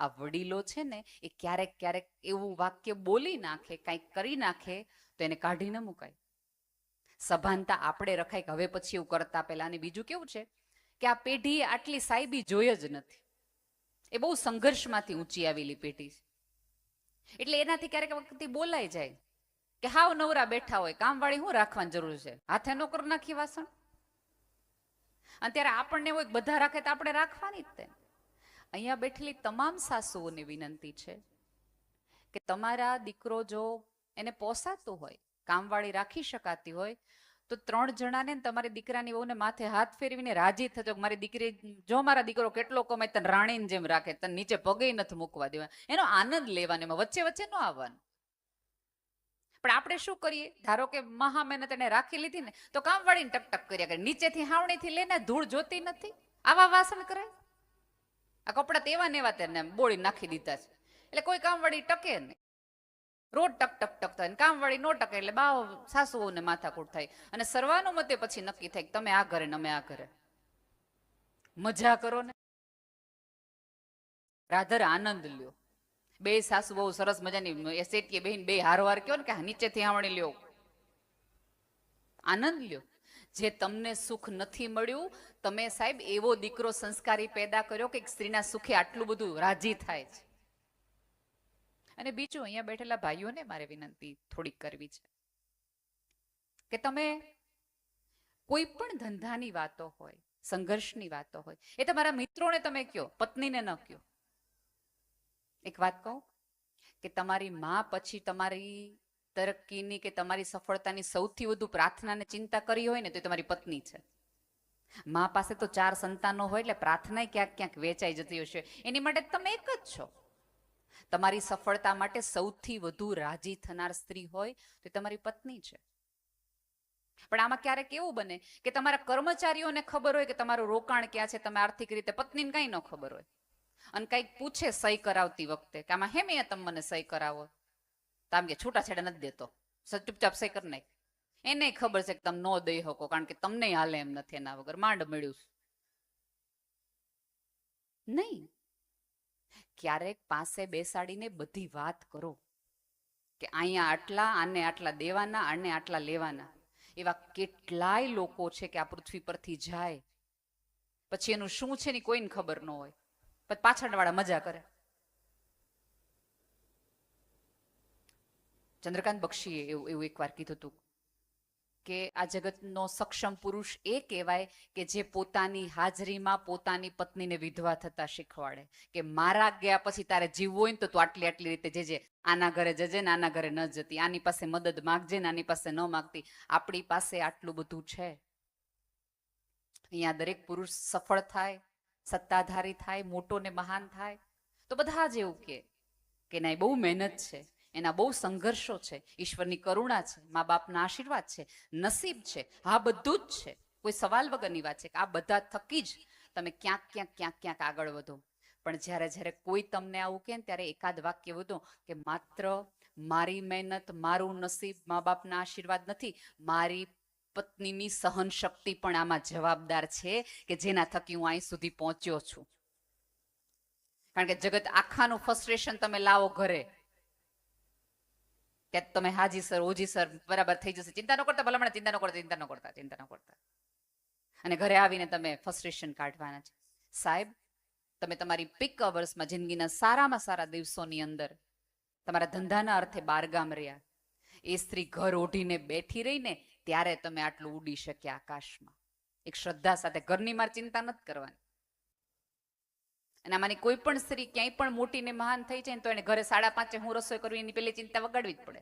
આ વડીલો છે ને, એ ક્યારેક ક્યારેક એવું વાક્ય બોલી નાખે, કાંઈક કરી નાખે, તો એને કાઢી ન મુકાય. સભાનતા આપણે રખાય કે હવે પછી એવું કરતા પહેલા. બીજું કેવું છે કે આ પેઢીએ આટલી સાહેબી જોઈ જ નથી. એ બહુ સંઘર્ષમાંથી ઊંચી આવેલી પેઢી છે. એટલે એનાથી ક્યારેક વખતે બોલાઈ જાય કે હાવ નવરા બેઠા હોય, કામવાળી શું રાખવાની જરૂર છે? હાથે નો કરી નાખી વાસણ? અને ત્યારે આપણને હોય બધા રાખે તો આપણે રાખવાની જ તે અહીંયા બેઠેલી તમામ સાસુઓને વિનંતી છે કે તમારા દીકરો જો એને પોસાતો હોય, કામવાળી રાખી શકાતી હોય, તો ત્રણ જણાને તમારી દીકરાની વહુને માથે હાથ ફેરવીને રાજી થજો મારી દીકરી, જો મારા દીકરો કેટલો કમાય, તને રાણીને જેમ રાખે, તને નીચે પગે નથી મૂકવા દેવા એનો આનંદ લેવાનો વચ્ચે વચ્ચે ન આવવાનું. પણ આપણે શું કરીએ? ધારો કે મહા મહેનત એને રાખી લીધી ને, તો કામવાળીને ટક ટક કર્યા કરે. નીચેથી હાવણીથી લઈને ધૂળ જોતી નથી. આવા વાસણ કરે આ કપડાં તેવા નેવા તેને બોળી નાખી દીધા છે. એટલે કોઈ કામવાળી ટકે નહીં. રોજ ટક ટક ટક થાય કામવાળી નો ટકે એટલે બાવ સાસુઓને માથાકૂટ થાય. અને સર્વાનુમતે પછી નક્કી થાય કે તમે આ ઘરે અમે આ ઘરે. મજા કરો ને. રાધર આનંદ લ્યો. બે સાસુ બહુ સરસ મજાની શેઠીએ બેન બે હારવાર કયો ને કે નીચેથી આવણી લ્યો. આનંદ લ્યો. જે તમને સુખ નથી મળ્યું, તમે સાહેબ એવો દીકરો સંસ્કારી પેદા કર્યો કે સ્ત્રીના સુખે આટલું બધું રાજી થાય છે. અને બીજું, અહીંયા બેઠેલા ભાઈઓને મારે વિનંતી થોડીક કરવી છે. કે તમે કોઈ પણ ધંધાની વાતો હોય, સંઘર્ષની વાતો હોય, એ તમારા મિત્રોને તમે કયો, પત્નીને ન કયો. એક વાત કહું કે તમારી માં પછી તમારી તરક્કીની કે તમારી સફળતાની સૌથી વધુ પ્રાર્થનાને ચિંતા કરી હોય ને તો તમારી પત્ની છે. મા પાસે તો ચાર સંતાનો હોય એટલે પ્રાર્થના ક્યાંક ક્યાંક વેચાઈ જતી હશે એની માટે તમે એક જ છો. તમારી સફળતા માટે સૌથી વધુ રાજી થનાર સ્ત્રી હોય તો તમારી પત્ની છે. પણ આમાં ક્યારેક એવું બને કે તમારા કર્મચારીઓને ખબર હોય કે તમારું રોકાણ ક્યાં છે, તમે આર્થિક રીતે પત્નીને કાંઈ ન ખબર હોય. અને કંઈક પૂછે સહી કરાવતી વખતે કે આમાં હેમ અહીંયા તમે મને સહી કરાવો? તો આમ કે છૂટાછેડા નથી દેતો. ચૂપચાપ સહી કરી નાખ. એને ખબર છે કે તમે ન દઈ શકો, કારણ કે તમને હાલે એમ નથી એના વગર. માંડ મળ્યું નહીં. ક્યારેક પાસે બેસાડીને બધી વાત કરો કે અહીંયા આટલા, આને આટલા દેવાના, આને આટલા લેવાના. એવા કેટલાય લોકો છે કે આ પૃથ્વી પરથી જાય. પછી એનું શું છે ને કોઈને ખબર ન હોય. પછી પાછળવાળા મજા કરે. ચંદ્રકાંત બક્ષીએ એવું એવું એકવાર કીધું હતું કે આ જગતનો સક્ષમ પુરુષ એ કહેવાય કે જે પોતાની હાજરીમાં પોતાની પત્નીને વિધવા થતા શીખવાડે. કે મારા ગયા પછી તારે જીવવું હોય ને તો તું આટલી આટલી રીતે જજે આના ઘરે જજે ને આના ઘરે ન જતી, આની પાસે મદદ માગજે ને આની પાસે ન માગતી, આપણી પાસે આટલું બધું છે. અહીંયા દરેક પુરુષ સફળ થાય, સત્તાધારી થાય, મોટો ને મહાન થાય. તો બધા જ એવું કે કે ના બહુ મહેનત છે. એના બહુ સંઘર્ષો છે, ઈશ્વરની કરુણા છે, મા બાપના આશીર્વાદ છે, નસીબ છે હા બધું જ છે. કોઈ સવાલ વગરની વાત છે કે આ બધા થકી જ તમે ક્યાંક ક્યાંક ક્યાંક ક્યાંક આગળ વધો. પણ જ્યારે જ્યારે કોઈ તમને આવું કે ત્યારે એકાદ વાક્ય વધો કે માત્ર મારી મહેનત, મારું નસીબ, મા બાપના આશીર્વાદ નથી, મારી પત્નીની સહન શક્તિ પણ આમાં જવાબદાર છે કે જેના થકી હું અહીં સુધી પહોંચ્યો છું. કારણ કે જગત આખાનું ફ્રસ્ટ્રેશન તમે લાવો ઘરે. કે તમે હાજી સર, ઓજી સર બરાબર થઈ જશે. ચિંતા ન કરતા, ભલામણ ચિંતા ન કરતા, ચિંતા ન કરતા, ચિંતા ન કરતા. અને ઘરે આવીને તમે ફ્રસ્ટ્રેશન કાઢવાના છે. સાહેબ, તમે તમારી પીક અવર્સમાં જિંદગીના સારામાં સારા દિવસોની અંદર તમારા ધંધાના અર્થે બારગામ રહ્યા. એ સ્ત્રી ઘર ઓઢીને બેઠી રહીને ત્યારે તમે આટલું ઉડી શક્યા આકાશમાં. એક શ્રદ્ધા સાથે ઘરની માર ચિંતા નથી કરવાની. અને આમાંની કોઈ પણ સ્ત્રી ક્યાંય પણ મોટી ને મહાન થઈ જાય તો એને ઘરે સાડા પાંચે હું રસોઈ કરવી એની પેલી ચિંતા વગાડવી જ પડે.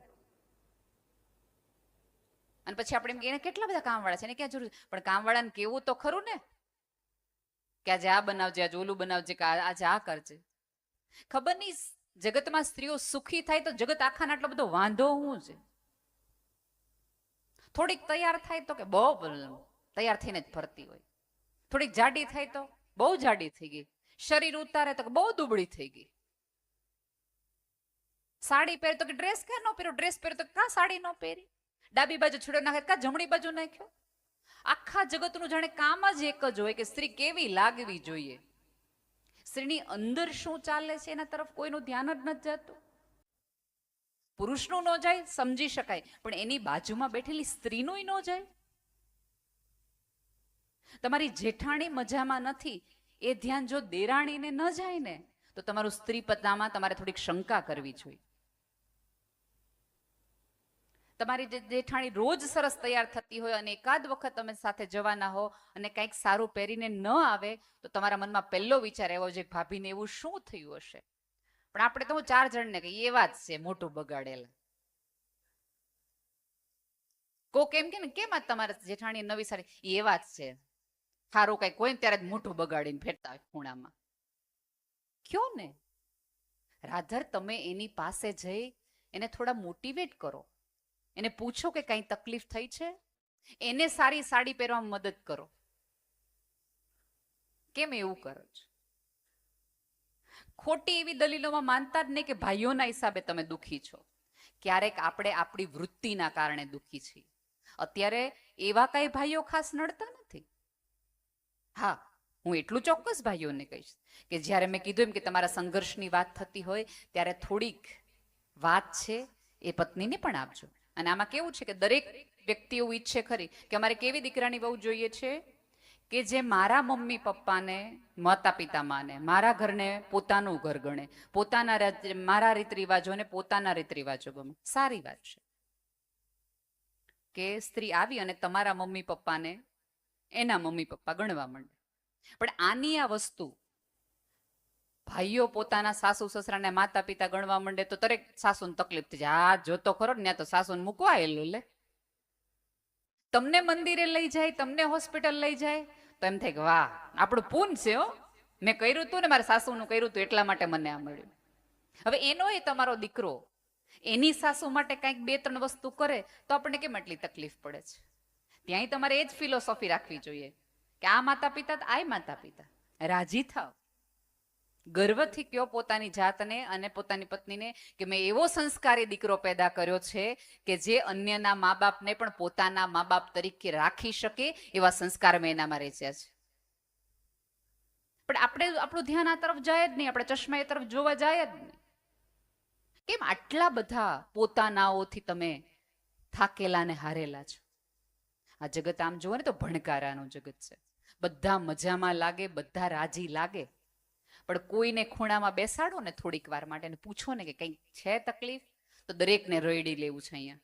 અને પછી આપણે એમ એને કેટલા બધા કામવાળા છે? એને ક્યાં જરૂર? પણ કામવાળાને કેવું તો ખરું ને? કે આજે આ બનાવજે, આજે ઓલું બનાવજે, કે આજે આ કરજે. ખબર નહીં જગતમાં સ્ત્રીઓ સુખી થાય તો જગત આખાને આટલો બધો વાંધો શું છે? થોડીક તૈયાર થાય તો કે બહુ તૈયાર થઈને જ ફરતી હોય. થોડીક જાડી થાય તો બહુ જાડી થઈ ગઈ. શરીર ઉતારે તો બહુ દુબળી થઈ ગઈ. સાડી પહેરે તો કે ડ્રેસ ક્યાં ન પહેર્યો? ડ્રેસ પહેરે તો ક્યાં સાડી ન પહેરી? ડાબી બાજુ છોડો નાખે કાં જમણી બાજુ નાખ્યો? આખા જગતનું જાણે કામ જ એક જ હોય કે સ્ત્રી કેવી લાગવી જોઈએ? સ્ત્રીની અંદર શું ચાલે છે એના તરફ કોઈનું ધ્યાન જ નથી જતું. પુરુષનું ન જાય, સમજી શકાય, પણ એની બાજુમાં બેઠેલી સ્ત્રીનું ન જાય. તમારી જેઠાણી મજામાં નથી એ ધ્યાન જો દેરાણીને ન જાય ને, તો તમારું સ્ત્રી પત્નામાં તમારે થોડીક શંકા કરવી જોઈએ. તમારી જે જેઠાણી રોજ સરસ તૈયાર થતી હોય અને એકાદ વખત તમે સાથે જવાના હો અને કંઈક સારું પહેરીને ન આવે, તો તમારા મનમાં પહેલો વિચાર એવો છે ભાભીને એવું શું થયું હશે? પણ આપણે તો હું ચાર જણને કહીએ એવા જ છે મોટું બગાડેલા. કોક એમ કે ને, કેમ આ તમારા જેઠાણી નવી સાડી? એવા જ છે. સારું કઈ કોઈ ત્યારે મોટું બગાડીને ફેરતા હોય ખૂણામાં. કયો ને? રાધર, તમે એની પાસે જઈ એને થોડા મોટિવેટ કરો. એને પૂછો કે કઈ તકલીફ થઈ છે? એને સારી સાડી પહેરવામાં મદદ કરો. કેમ એવું કરો છો? ખોટી એવી દલીલોમાં માનતા જ નહીં કે ભાઈઓના હિસાબે તમે દુખી છો. ક્યારેક આપણે આપણી વૃત્તિના કારણે દુખી છીએ. અત્યારે એવા કઈ ભાઈઓ ખાસ નડતા નથી? હા, હું એટલું ચોક્કસ ભાઈઓને કહીશ કે જ્યારે મેં કીધું એમ કે તમારા સંઘર્ષની વાત થતી હોય, ત્યારે થોડીક વાત છે એ પત્નીને પણ આપજો. અને આમાં કેવું છે કે દરેક વ્યક્તિ એવું ઈચ્છે ખરી કે અમારે કેવી દીકરાની બહુ જોઈએ છે? કે જે મારા મમ્મી પપ્પાને, માતા પિતા માને મારા ઘરને પોતાનું ઘર ગણે, પોતાના મારા રીત રિવાજોને પોતાના રીત રિવાજો ગમે. સારી વાત છે. કે સ્ત્રી આવી અને તમારા મમ્મી પપ્પાને એના મમ્મી પપ્પા ગણવા માંડે. પણ આની આ વસ્તુ ભાઈઓ પોતાના સાસુ સસરાને માતા પિતા ગણવા માંડે તો દરેક સાસુને તકલીફ થઈ જાય આ જોતો ખરો ને, ત્યાં તો સાસુને મૂકવા લે. તમને મંદિરે લઈ જાય, તમને હોસ્પિટલ લઈ જાય, તો એમ થાય કે વાહ, આપણું પૂન છે હો. મેં કર્યું હતું ને, મારા સાસુનું કર્યું હતું એટલા માટે મને આ મળ્યું. હવે એનો એ તમારો દીકરો એની સાસુ માટે કંઈક બે ત્રણ વસ્તુ કરે, તો આપણને કેમ આટલી તકલીફ પડે છે? ત્યાંય તમારે એ જ ફિલોસોફી રાખવી જોઈએ કે આ માતા પિતા આય માતા પિતા રાજી થાવ ગર્વથી કયો પોતાની જાતને અને પોતાની પત્નીને કે મેં એવો સંસ્કારી દીકરો પેદા કર્યો છે કે જે અન્યના મા બાપને પણ પોતાના મા બાપ તરીકે રાખી શકે એવા સંસ્કાર મેં એનામાં રેચ્યા છે. પણ આપણે આપણું ધ્યાન આ તરફ જાય જ નહીં, આપણે ચશ્મા એ તરફ જોવા જાય જ નહીં. કેમ આટલા બધા પોતાનાઓથી તમે થાકેલા ને હારેલા છો? આ જગત આમ જુઓ ને તો ભણકારાનું જગત છે. બધા મજામાં લાગે, બધા રાજી લાગે. પણ કોઈને ખૂણામાં બેસાડો ને થોડીક વાર માટે પૂછો ને કે કંઈક છે તકલીફ? તો દરેકને રોયડી લેવું છે અહીંયા.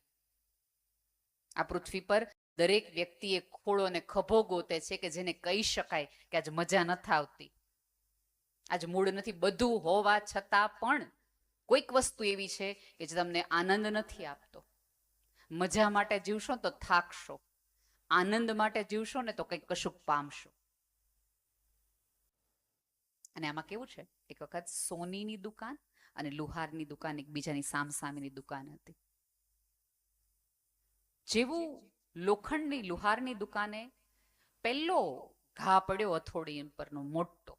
આ પૃથ્વી પર દરેક વ્યક્તિએ ખોળો ને ખભો ગોતે છે કે જેને કહી શકાય કે આજ મજા નથી આવતી. આજ મૂળ નથી. બધું હોવા છતાં પણ કોઈક વસ્તુ એવી છે કે જે તમને આનંદ નથી આપતો. મજા માટે જીવશો તો થાકશો. આનંદ માટે જીવશો ને તો કંઈક કશુંક પામશો. અને આમાં કેવું છે? એક વખત સોનીની દુકાન અને લુહારની દુકાન એકબીજાની સામસામેની દુકાન હતી. જેવું લોખંડની લુહારની દુકાને પહેલો ઘા પડ્યો હથોડી પરનો મોટો.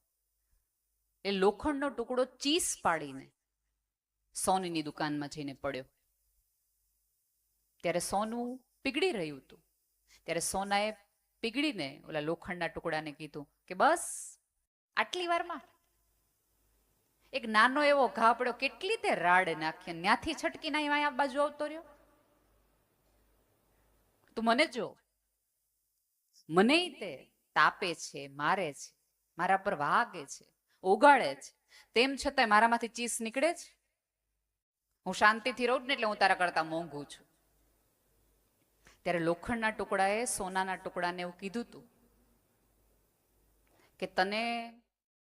એ લોખંડનો ટુકડો ચીસ પાડીને સોનીની દુકાનમાં જઈને પડ્યો. ત્યારે સોનું પીગળી રહ્યું હતું. ત્યારે સોનાએ પીગળીને ઓલા લોખંડના ટુકડાને કીધું કે બસ, આટલી વારમાં. એક નાનો એવો ઘા પડ્યો કેટલી તે રાડ નાખી અને ન્યાથી છટકીને અહીંયા આ બાજુ આવતો રહ્યો. તું મને જો, મને તે તાપે છે, મારે છે, મારા પર વાગે છે, ઓગાળે છે, તેમ છતાંય મારામાંથી ચીસ નીકળે છે? હું શાંતિથી રહું ને એટલે હું તારા કરતા મોંઘું છું. ત્યારે લોખંડના ટુકડાએ સોનાના ટુકડાને એવું કીધું તું કે તને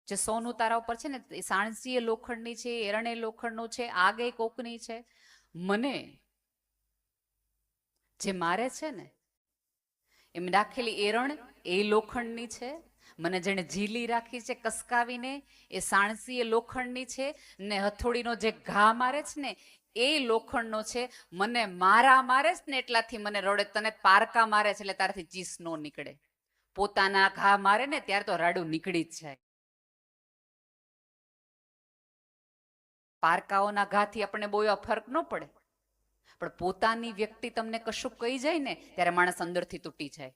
જે સોનું તારા ઉપર છે ને, એ સાણસી એ લોખંડની છે, એરણે લોખંડનું છે આગ કોકની છે? મને જે મારે છે ને, એમ રાખેલી એરણ એ લોખંડની છે મને જેણે ઝીલી રાખી છે, કસકાવીને, એ સાણસી એ લોખંડની છે ને હથોડીનો જે ઘા મારે છે ને, એ લોખંડનો છે. મને મારા મારે છે ને એટલાથી મને રડે. તને પારકા મારે છે એટલે તારાથી ચીસ નો નીકળે. પોતાના ઘા મારે ને ત્યારે તો રાડું નીકળી જ જાય. પારકાઓના ઘાથી આપણને બહુ એવા ફરક ન પડે. પણ પોતાની વ્યક્તિ તમને કશું કહી જાય ને, ત્યારે માણસ અંદરથી તૂટી જાય.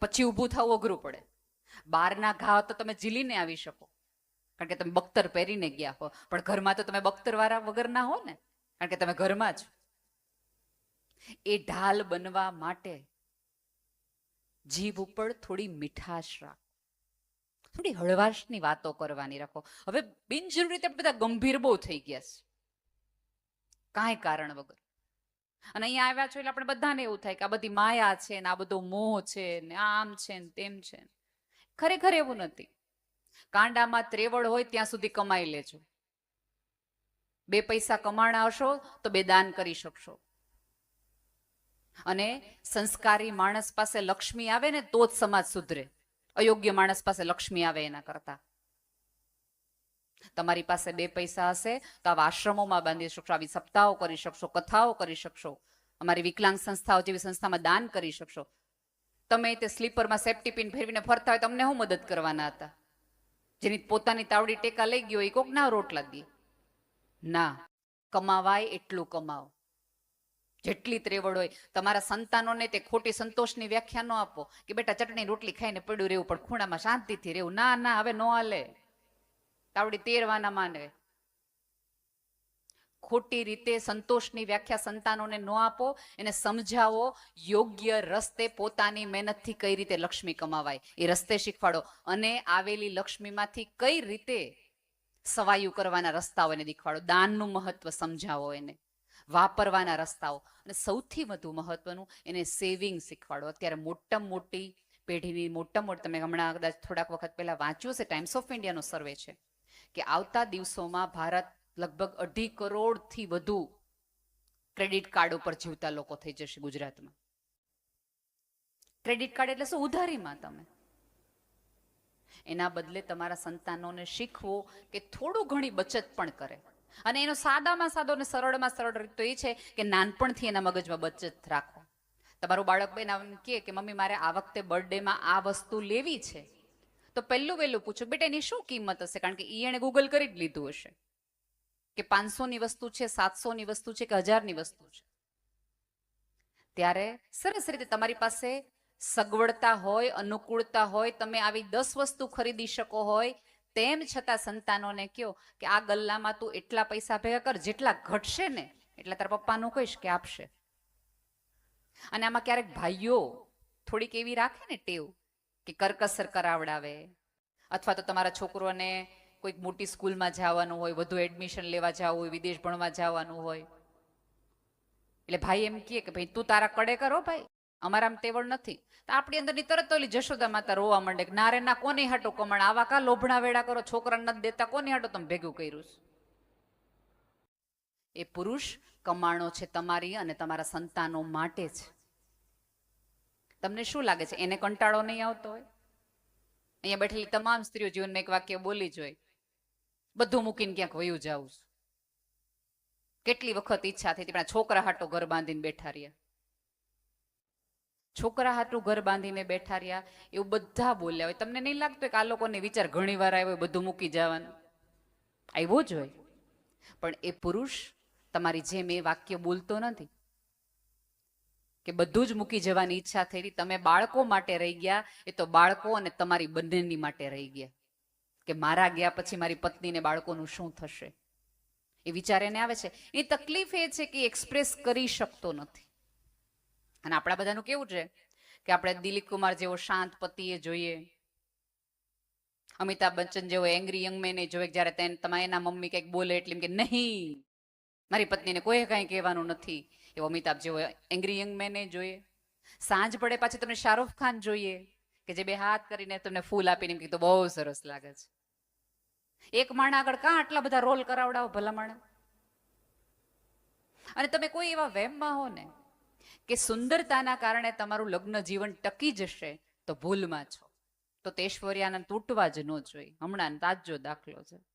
પછી ઊભું થવું અઘરું પડે. બહારના ઘા તો તમે ઝીલીને આવી શકો. કારણ કે તમે બખ્તર પહેરીને ગયા હો. પણ ઘરમાં તો તમે બખ્તર વાળા વગરના હો ને. કારણ કે તમે ઘરમાં જ એ ઢાલ બનવા માટે જીભ ઉપર થોડી મીઠાશ રાખો. થોડી હળવાશની વાતો કરવાની રાખો. હવે બિનજરૂરી બધા ગંભીર બહુ થઈ ગયા છે. કાંઈ કારણ વગર. અને અહીંયા આવ્યા છો એટલે આપણે બધાને એવું થાય કે આ બધી માયા છે ને આ બધો મોહ છે ને આમ છે ને તેમ છે ખરેખર એવું નથી. કાંડામાં ત્રેવડ હોય ત્યાં સુધી કમાઈ લેજો. બે પૈસા કમાણા હશો તો બે દાન કરી શકશો. અને સંસ્કારી માણસ પાસે લક્ષ્મી આવે ને તો જ સમાજ સુધરે. અયોગ્ય માણસ પાસે લક્ષ્મી આવે એના કરતા. તમારી પાસે બે પૈસા હશે તો આવા આશ્રમોમાં બાંધી શકશો, આવી સપ્તાહો કરી શકશો, કથાઓ કરી શકશો, અમારી વિકલાંગ સંસ્થાઓ જેવી સંસ્થામાં દાન કરી શકશો. તમે તે સ્લીપરમાં સેફ્ટી પિન ફેરવીને ફરતા હોય તમને હું મદદ કરવાના હતા? જેની પોતાની તાવડી ટેકા લઈ ગયો, એ કોક ના રોટલા દે. ના, કમાવાય એટલું કમાવો. જેટલી ત્રેવડ હોય, તમારા સંતાનોને તે ખોટી સંતોષની વ્યાખ્યા ન આપો કે બેટા ચટણી રોટલી ખાઈને પડ્યું રહેવું, પણ ખૂણામાં શાંતિથી રહેવું. ના ના, હવે ન હાલે. તાવડી તેરવાના માને ખોટી રીતે સંતોષની વ્યાખ્યા સંતાનોને ન આપો, એને સમજાવો. યોગ્ય રસ્તે પોતાની મહેનતથી કઈ રીતે લક્ષ્મી કમાવાય, એ રસ્તે શીખવાડો. અને આવેલી લક્ષ્મીમાંથી કઈ રીતે સવાયું કરવાના રસ્તાઓ એને દેખાડો દાનનું મહત્વ સમજાવો એને. વાપરવાના રસ્તાઓ. અને સૌથી વધુ મહત્વનું એને સેવિંગ શીખવાડો. અત્યારે મોટા મોટી પેઢીની મોટા મોટી, તમે હમણાં કદાચ થોડાક વખત પહેલા વાંચ્યું છે ટાઈમ્સ ઓફ ઇન્ડિયાનો સર્વે છે કે આવતા દિવસોમાં ભારત લગભગ અઢી કરોડથી વધુ ક્રેડિટ કાર્ડ ઉપર જીવતા લોકો થઈ જશે ગુજરાતમાં. ક્રેડિટ કાર્ડ એટલે શું? ઉધારીમાં તમે. એના બદલે તમારા સંતાનોને શીખવો કે થોડું ઘણી બચત પણ કરે. અને એનો સાદામાં સાદો અને સરળમાં સરળ રીત તો એ છે કે નાનપણથી એના મગજમાં બચત રાખો. તમારું બાળક બેન આમ કહે કે, મમ્મી, મારે આ વખતે બર્થડેમાં આ વસ્તુ લેવી છે. તો પહેલું વહેલું પૂછો, બેટા, એની શું કિંમત હશે? કારણ કે એ એણે ગૂગલ કરી જ લીધું હશે. કે પાંચસોની વસ્તુ છે, સાતસોની વસ્તુ છે કે હજારની વસ્તુ છે? ત્યારે સરસ રીતે તમારી પાસે સગવડતા હોય, અનુકૂળતા હોય, તમે આવી દસ વસ્તુ ખરીદી શકો હોય, તેમ છતાં સંતાનોને કહો કે આ ગલ્લામાં તું એટલા પૈસા ભેગા કર, જેટલા ઘટશે ને, એટલા તારા પપ્પાનું કહીશ કે આપશે. અને આમાં ક્યારેક ભાઈઓ થોડીક એવી રાખે ને ટેવ કે કરકસર કરાવડાવે. અથવા તો તમારા છોકરોને કોઈક મોટી સ્કૂલમાં જવાનું હોય, વધુ એડમિશન લેવા જવું હોય, વિદેશ ભણવા જવાનું હોય. એટલે ભાઈ એમ કહે કે, ભાઈ, તું તારા કડે કરો ભાઈ. અમારા આમ તેવડ નથી. તો આપણી અંદરની તરત ઓલી જશોદા માતા રોવા માંડે કે નારે ના, કોને હાટો કમણ? આવા કા લોભણા વેડા કરો? છોકરાને નથી દેતા, કોને હાટો તમે ભેગું કર્યું એ પુરુષ કમાણો છે તમારી અને તમારા સંતાનો માટે છે. તમને શું લાગે છે? એને કંટાળો નહીં આવતો હોય? અહીંયા બેઠેલી તમામ સ્ત્રીઓ જીવનમાં એક વાક્ય બોલી જોઈ બધું મૂકીને ક્યાંક વયું જાઉં કેટલી વખત ઈચ્છા થઈ પણ છોકરા હાટો ઘર બાંધીને બેઠા રહ્યા. છોકરા હાટું ઘર બાંધીને બેઠા રહ્યા, એવું બધા બોલ્યા હોય. તમને નહીં લાગતું કે આ લોકોને વિચાર ઘણી વાર આવ્યો બધું મૂકી જવાનું? આવ્યો જ હોય. પણ એ પુરુષ તમારી જેમ એ વાક્ય બોલતો નથી. કે બધું જ મૂકી જવાની ઈચ્છા થઈ તમે બાળકો માટે રહી ગયા, એ તો બાળકો અને તમારી બંનેની માટે રહી ગયા. કે મારા ગયા પછી મારી પત્નીને બાળકોનું શું થશે? એ વિચાર એને આવે છે. એની તકલીફ એ છે કે એક્સપ્રેસ કરી શકતો નથી. અને આપણા બધાનું કેવું છે કે આપણે દિલીપ કુમાર જેવો શાંત પતિએ જોઈએ. અમિતાભ બચ્ચન જેવો એંગ્રી યંગ મેને જોઈએ જ્યારે તેને, તમારે એના મમ્મી કંઈક બોલે એટલે કે, નહીં, મારી પત્નીને કોઈ કાંઈ કહેવાનું નથી. એવો અમિતાભ જેવો એંગ્રી યંગ મેને જોઈએ. સાંજ પડે પાછી તમને શાહરૂખ ખાન જોઈએ. કે જે બે હાથ કરીને તમને ફૂલ આપીને કીધું, બહુ સરસ લાગે છે. એક માણા આગળ કાં આટલા બધા રોલ કરાવડાવો ભલા અને તમે કોઈ એવા વહેમમાં હો ને કે સુંદરતાના કારણે તમારું લગ્ન જીવન ટકી જશે, તો ભૂલમાં છો. તો તે તૂટવા જ ન જોઈએ. હમણાં તાજો દાખલો છે.